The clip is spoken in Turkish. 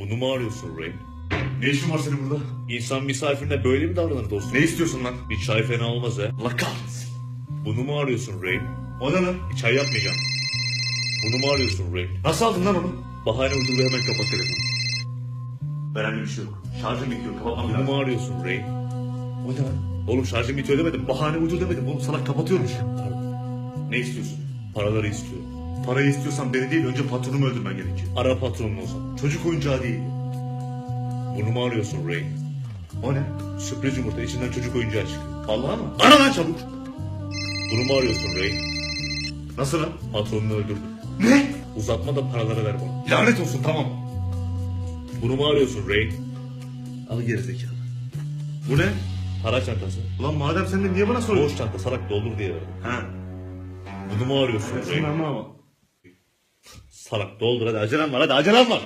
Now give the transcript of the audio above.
Bunu mu arıyorsun Ray? Ne işin var senin burada? İnsan misafirine böyle mi davranır dostum? Ne istiyorsun lan? Bir çay fena olmaz ha. Allah kahretsin. Bunu mu arıyorsun Ray? O ne lan? Bir çay yapmayacağım. Bunu mu arıyorsun Ray? Nasıl aldın lan onu? Bahane uydur ve hemen kapat telefonu. Önemli bir şey yok. Şarjım bitiyor. Kapatmam Bunu lazım. mu arıyorsun Ray? O ne lan? Oğlum şarjım bitiyor demedim. Bahane uydur demedim. Oğlum salak kapatıyormuş. Pardon. Ne istiyorsun? Paraları istiyorum. Parayı istiyorsan beni değil önce patronumu öldürmen gerekiyor. Ara patronunu o zaman. Çocuk oyuncağı değil. Bunu mu arıyorsun Ray? O ne? Sürpriz yumurta içinden çocuk oyuncağı çıkıyor. Vallahi mı? Ara lan çabuk. Bunu mu arıyorsun Ray? Nasıl lan? Patronunu öldürdüm. Ne? Uzatma da paraları ver bana. Lanet olsun tamam. Bunu mu arıyorsun Ray? Al gerizekalı. Bu ne? Para çantası. Ulan madem sen de niye bana soruyorsun? Boş çanta salak doldur diye verdim. Ha. Bunu mu arıyorsun Ray? Ama ama. Salak doldur hadi acelem var hadi acelem var.